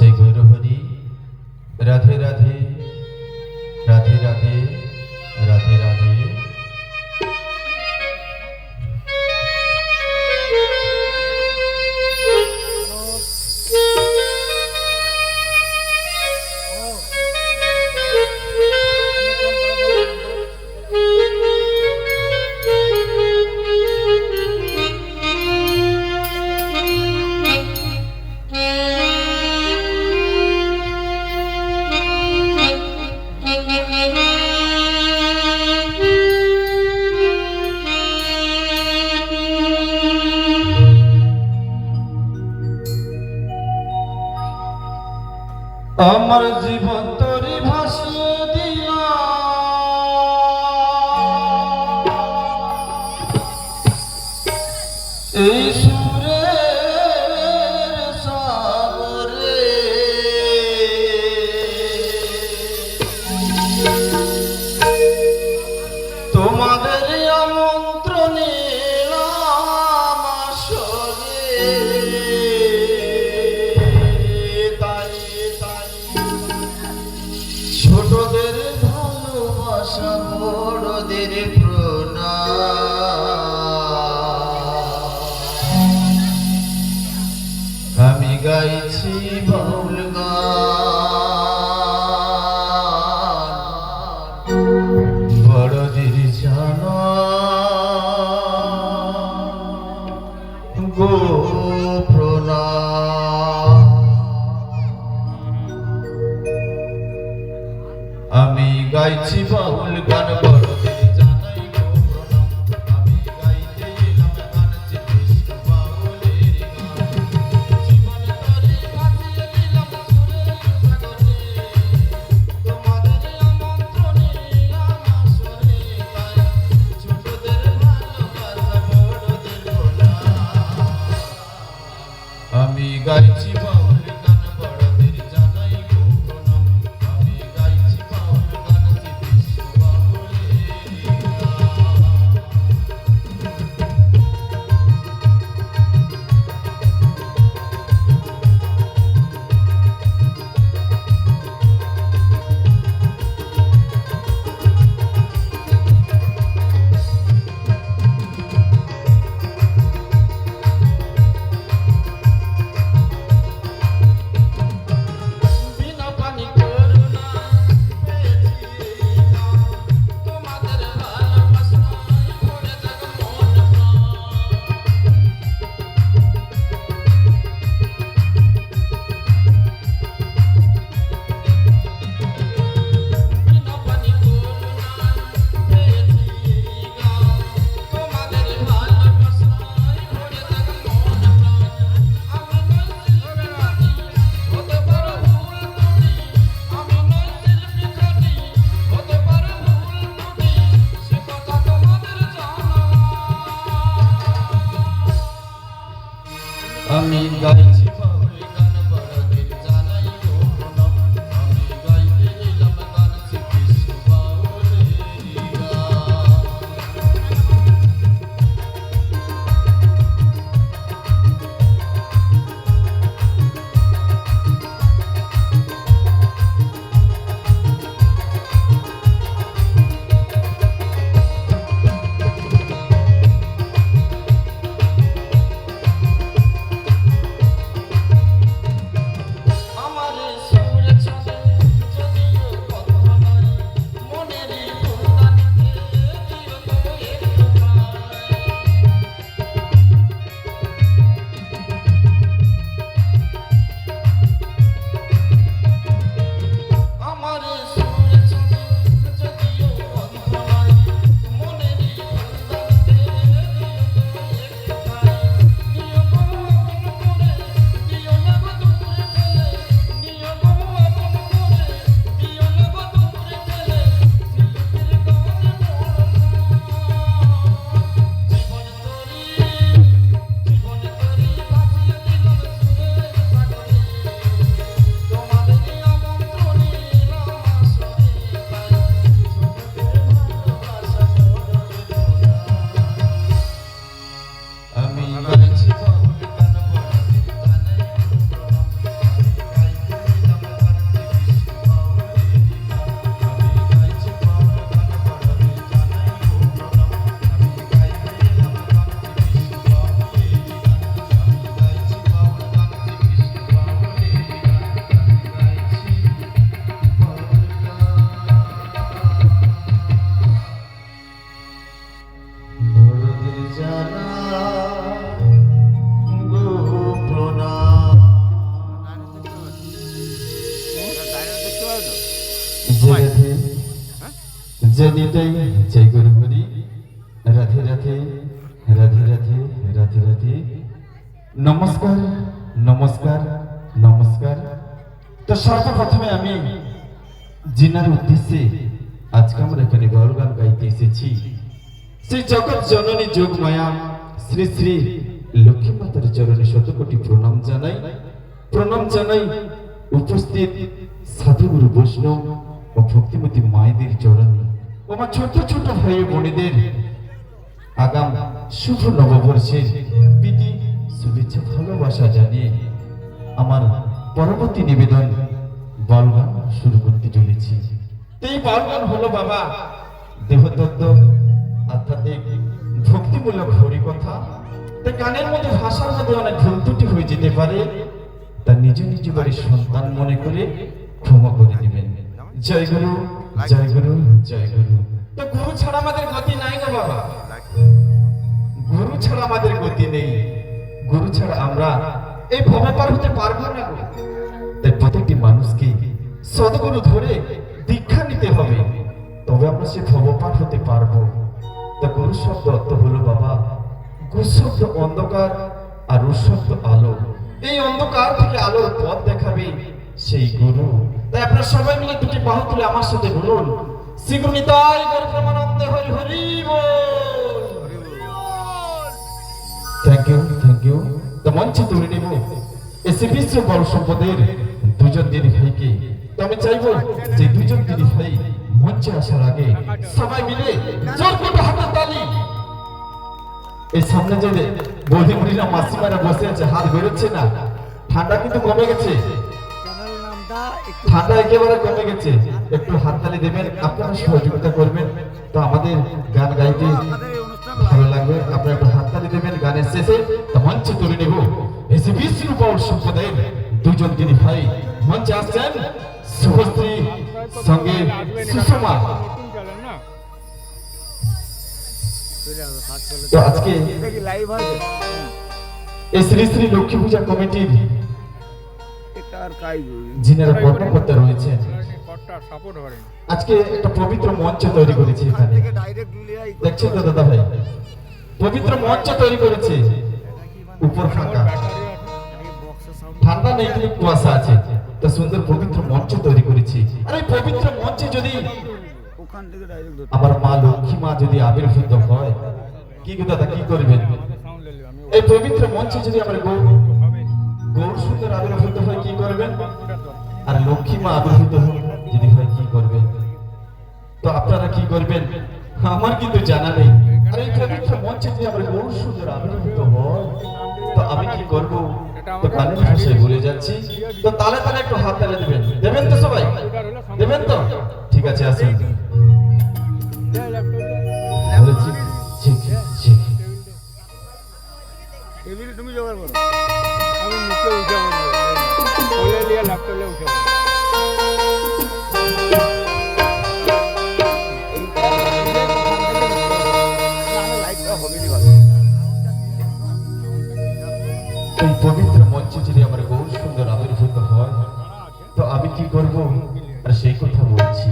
জয় গৌর হরি রাধে রাধে রাধে রাধে রাধে। আমার জীবন তরি নিতাই জয় গুরু হরি রাধে রাধে রাধে রাধে রাধে রাধে। নমস্কার নমস্কার নমস্কার। তো সর্বপ্রথমে আমি জিনার উদ্দেশ্যে আজকে আমরা এখানে গৌর গান গাইতে এসেছি। শ্রী জগৎ জননী যোগ মায়া, শ্রী শ্রী লক্ষ্মী মাতার চরণে শতকোটি প্রণাম জানাই। প্রণাম জানাই উপস্থিত সাধুগুরু বৈষ্ণব ও ভক্তিমতী মায়েদের চরণে। ও আমার ছোট ছোট ও বোনেদের আগাম শুভ নববর্ষের প্রীতি, শুভেচ্ছা, ভালোবাসা জানিয়ে আমার পরবর্তী নিবেদন বলগান শুরু করতে চলেছি। এই বলগান হলো বাবা দেহতত্ত্ব, আধ্যাত্মিক, ভক্তিমূলক হরিকথা। তাই গানের মধ্যে, ভাষার মধ্যে অনেক ভুল ত্রুটি হয়ে যেতে পারে। তা নিজ নিজ বাড়ির সন্তান মনে করে ক্ষমা করে দিবেন। জয় গুরু জয় গুরু জয় গুরু তো গুরু ছাড়া আমাদের গতি নাই গো বাবা। গুরু ছাড়া আমাদের গতি নেই। গুরু ছাড়া আমরা এই ভব পার হতে পারব না গো। তাই প্রত্যেকটি মানুষকে সদগুরু ধরে দীক্ষা নিতে হবে। তবে আমরা সে ভব পার হতে পারব। তা গুরু শব্দ অর্থ হলো বাবা গুরু শব্দ অন্ধকার আর শব্দ আলো। এই অন্ধকার থেকে আলোর পথ দেখাবে। সেই গুরু তাই আপনারা সবাই মিলে দুটি বাহু তুলে আমার সাথে বলুন Gour Hari Hari thank you thank you তো মঞ্চে তুলে নেব বিশ্ব বড় সম্পদের দুজন দিদি ভাইকে। তো আমি চাইব যে দুজন দিদি ভাই মঞ্চে আসার আগে সবাই মিলে জোর করে তালি। এই সামনে যে বৌদি মুড়িরা মাসিমারা বসে আছে, হাত বেরোচ্ছে না। ঠান্ডা কিন্তু কমে গেছে। ঠান্ডা একেবারে কমে গেছে। একটু হাততালি দেবেন আপনারা সহযোগিতা করবেন। তো আমাদের গান গাইতে ভালো লাগবে। আপনারা একটু হাততালি দেবেন গানের শেষে। তো মঞ্চে তুলে নেব এসে বিষ্ণু পাওয়ার সম্প্রদায়ের দুজন তিনি ভাই। মঞ্চে আসছেন শুভশ্রী সঙ্গে সুষমা। তো আজকে এই শ্রী শ্রী লক্ষ্মী পূজা কমিটির যিনারা কর্মকর্তা করে আজকে একটা পবিত্র মঞ্চ তৈরি করেছি এখানে। দেখছেন তো দাদা ভাই? পবিত্র মঞ্চ তৈরি করেছে। উপর ফাঁকা। ঠান্ডা নেই কিন্তু কুয়াশা আছে। তা সুন্দর পবিত্র মঞ্চ তৈরি করেছি। আর এই পবিত্র মঞ্চে যদি আমার মা লক্ষ্মী মা যদি আবির্ভূত হয় কি দাদা কি করবেন? এই পবিত্র মঞ্চে যদি আমার গৌ গৌর সুন্দর হয় কি করবেন? আর লক্ষ্মী মা যদি হয় কি করবেন? তো আপনারা কি করবেন? আমার কিন্তু জানা নেই। গৌর তো আমি কি বলে যাচ্ছি। তো একটু হাত তালে দেবেন। তো সবাই? তো? ঠিক আছে তুমি জোগাড় করো। এই পবিত্র মঞ্চে যদি আমার গৌর সুন্দর আবির্ভূত হয়। তো আমি কি করব? আর সেই কথা বলছি।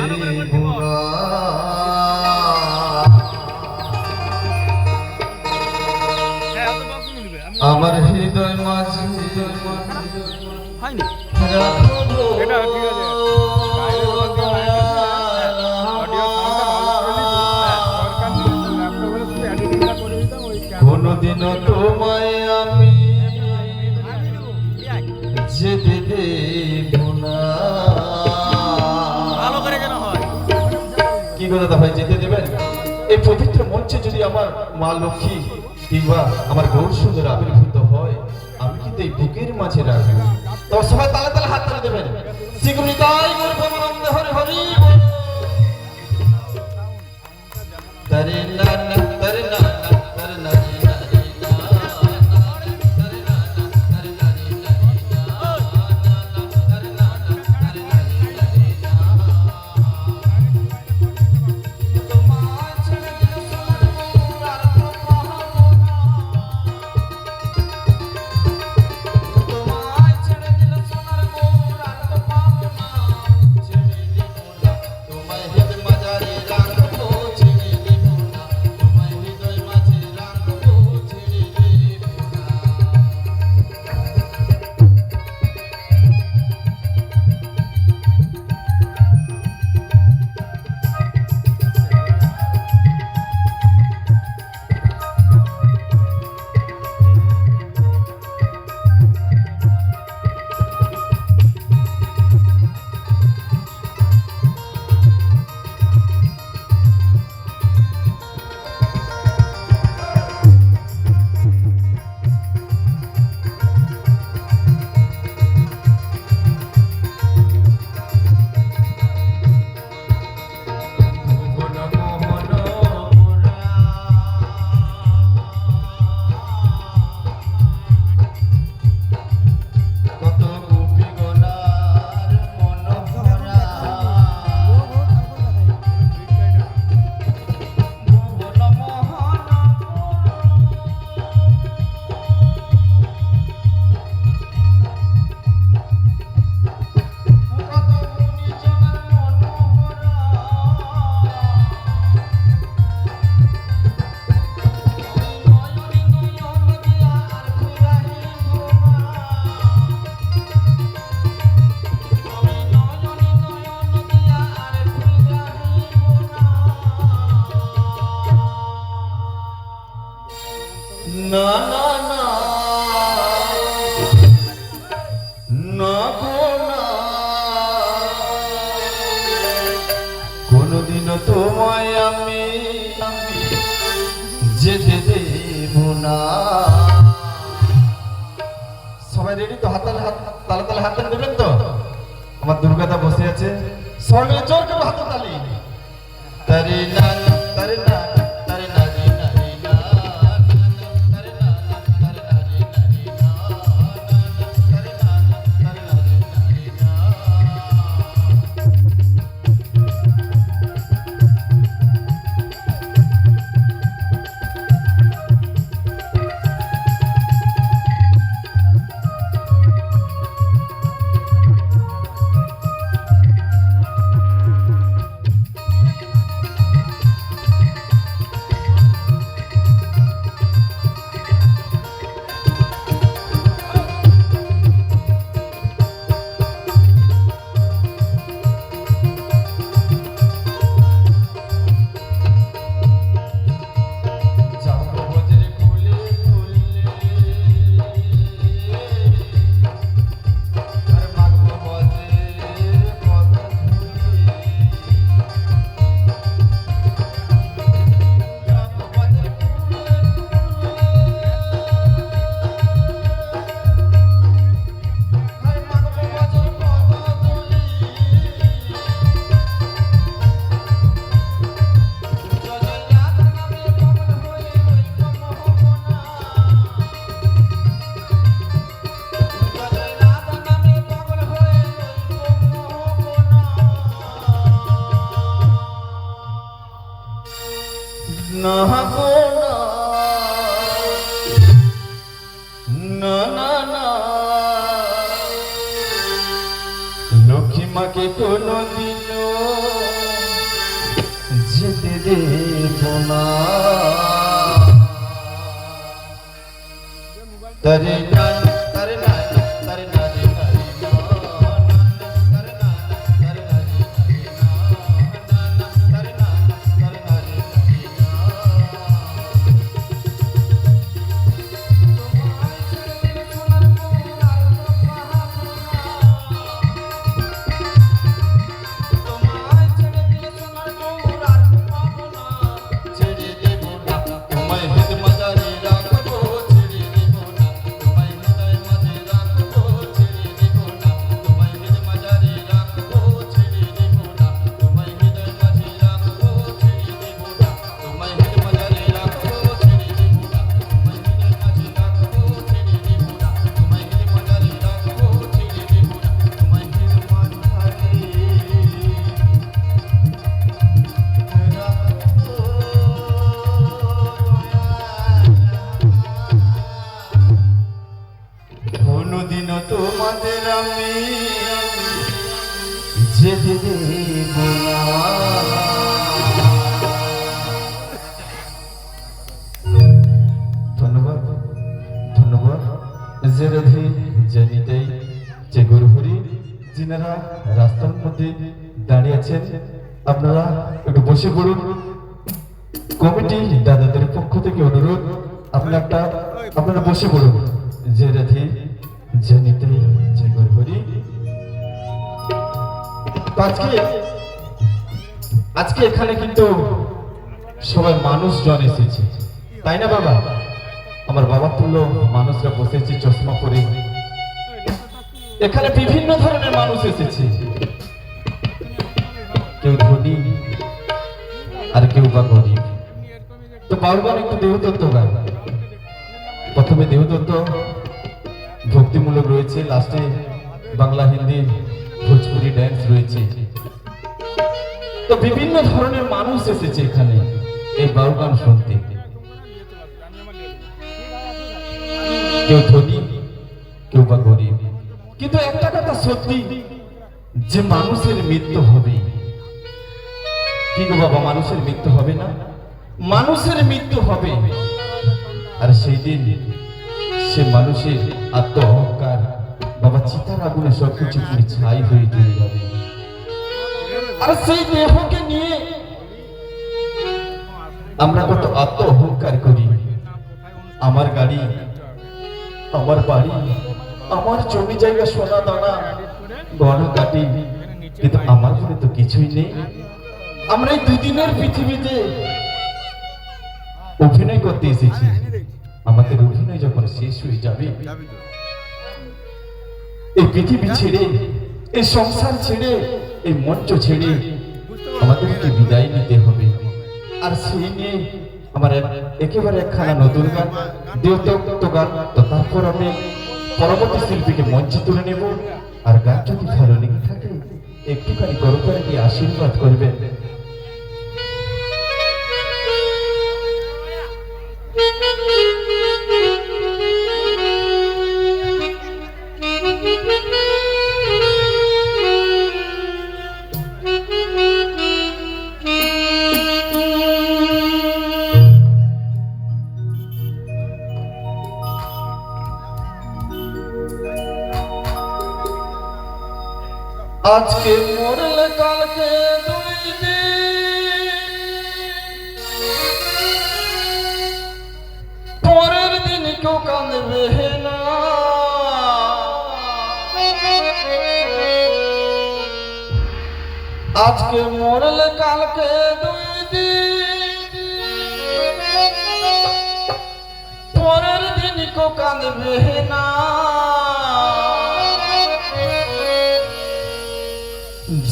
ছেড়ে দেব না আমার পবিত্র মঞ্চে যদি আমার মা লক্ষ্মী কিংবা আমার গৌর সুন্দর আবির্ভূত হয়, আমি কিন্তু এই বুকের মাঝে রাখব তো সবাই তালে তালে হাত তুলে দেবেন। শ্রী গুরু তাই হরি হরি যেতে দেব না। সবাই রেডি তো? হাত তালে হাত, তালে তালে হাত দেবেন তো? আমার দুর্গাদা বসে আছে। সবাই মিলে জোর করে হাত তালি। তারি না ধন্যবাদ ধন্যবাদ। যে রাধি যে নিতাই যে গুরুহরি যিনারা রাস্তার মধ্যে দাঁড়িয়ে আছেন, আপনারা একটু বসে পড়ুন। কমিটি দাদাদের পক্ষ থেকে অনুরোধ আপনারা একটা আপনারা বসে পড়ুন। আজকে আজকে এখানে কিন্তু সবাই মানুষজন এসেছে। তাই না বাবা? আমার বাবা তুল্য মানুষরা বসেছে চশমা পরে। এখানে বিভিন্ন ধরনের মানুষ এসেছে। কেউ ধনী আর কেউ বা গরিব। তো বাউলগান একটু দেহতত্ত্ব গান। প্রথমে দেহতত্ত্ব, ভক্তিমূলক রয়েছে, লাস্টে বাংলা হিন্দি ভোজপুরি ড্যান্স রয়েছে। তো বিভিন্ন ধরনের মানুষ এসেছে এখানে এই বাউল গান শুনতে। কেউ ধনী, কেউ বা গরিব। কিন্তু একটা কথা সত্যি, যে মানুষের মৃত্যু হবে। কি গো বাবা, মানুষের মৃত্যু হবে না? মানুষের মৃত্যু হবে। আর সেই দিন সে মানুষের আত্ম অহংকার বাবা চিতার আগুনে সবকিছু পুরি ছাই হয়ে চলে যাবে। আর সেই দেহকে নিয়ে আমরা কত আত্ম অহংকার করি। আমার গাড়ি, আমার বাড়ি, আমার জমি জায়গা, সোনা দানা গহনা কাটি, কিন্তু আমার ঘরে তো কিছুই নেই। আমরা এই দুদিনের পৃথিবীতে অভিনয় করতে এসেছি। আমাদের অভিনয় যখন শেষ হয়ে যাবে এই পৃথিবী ছেড়ে, এই সংসার ছেড়ে, এই মঞ্চ ছেড়ে আমাদেরকে বিদায় নিতে হবে। আর সেই নিয়ে আমার একেবারে একখানা নতুন গান দেহতত্ত্ব গান, তো তারপর আমি পরবর্তী শিল্পীকে মঞ্চে তুলে নেব। আর গান যদি ভালো লেগে থাকে, একটুখানি করতারে দিয়ে আশীর্বাদ করবেন। আজকে মরলে কালকে পরের দিন কেউ কাঁদবে না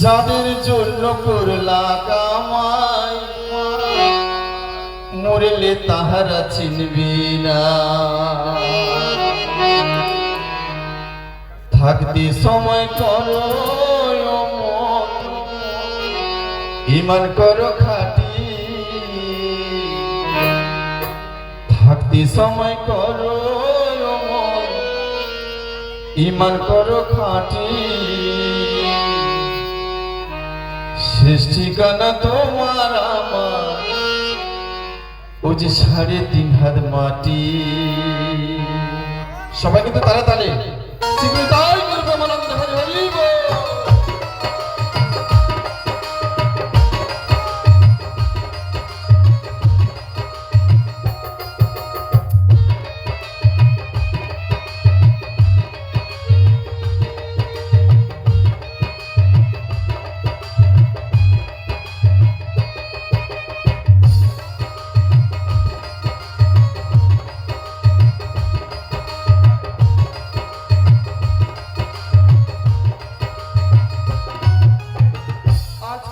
যাদের জন্য করলা কামাই, মরলে তাহারা চিনবি না। থাকতে সময় করো। ইমান করো খাটি। থাকতে সময় করো ইমান করো খাটি। শেষ ঠিকানা তোমার ও যে সাড়ে তিন হাত মাটি। সবাই কিন্তু তালে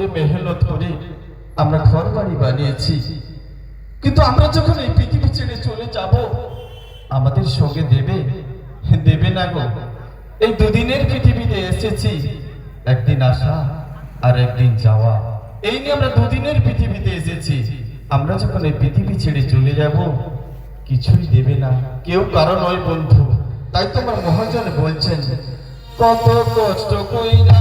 করে মেহনত করে আমরা ঘর বাড়ি বানিয়েছি। কিন্তু আমরা যখন এই পৃথিবী ছেড়ে চলে যাব, আমাদের সঙ্গে দেবে? দেবে না গো। এই দুদিনের পৃথিবীতে এসেছি, একদিন আসা আর একদিন যাওয়া। এই নিয়ে আমরা দুদিনের পৃথিবীতে এসেছি। আমরা যখন এই পৃথিবী ছেড়ে চলে যাব, কিছুই দেবে না। কেউ কারও নয় বন্ধু। তাই তোমার মহাজন বলছেন, কত কষ্ট কইরা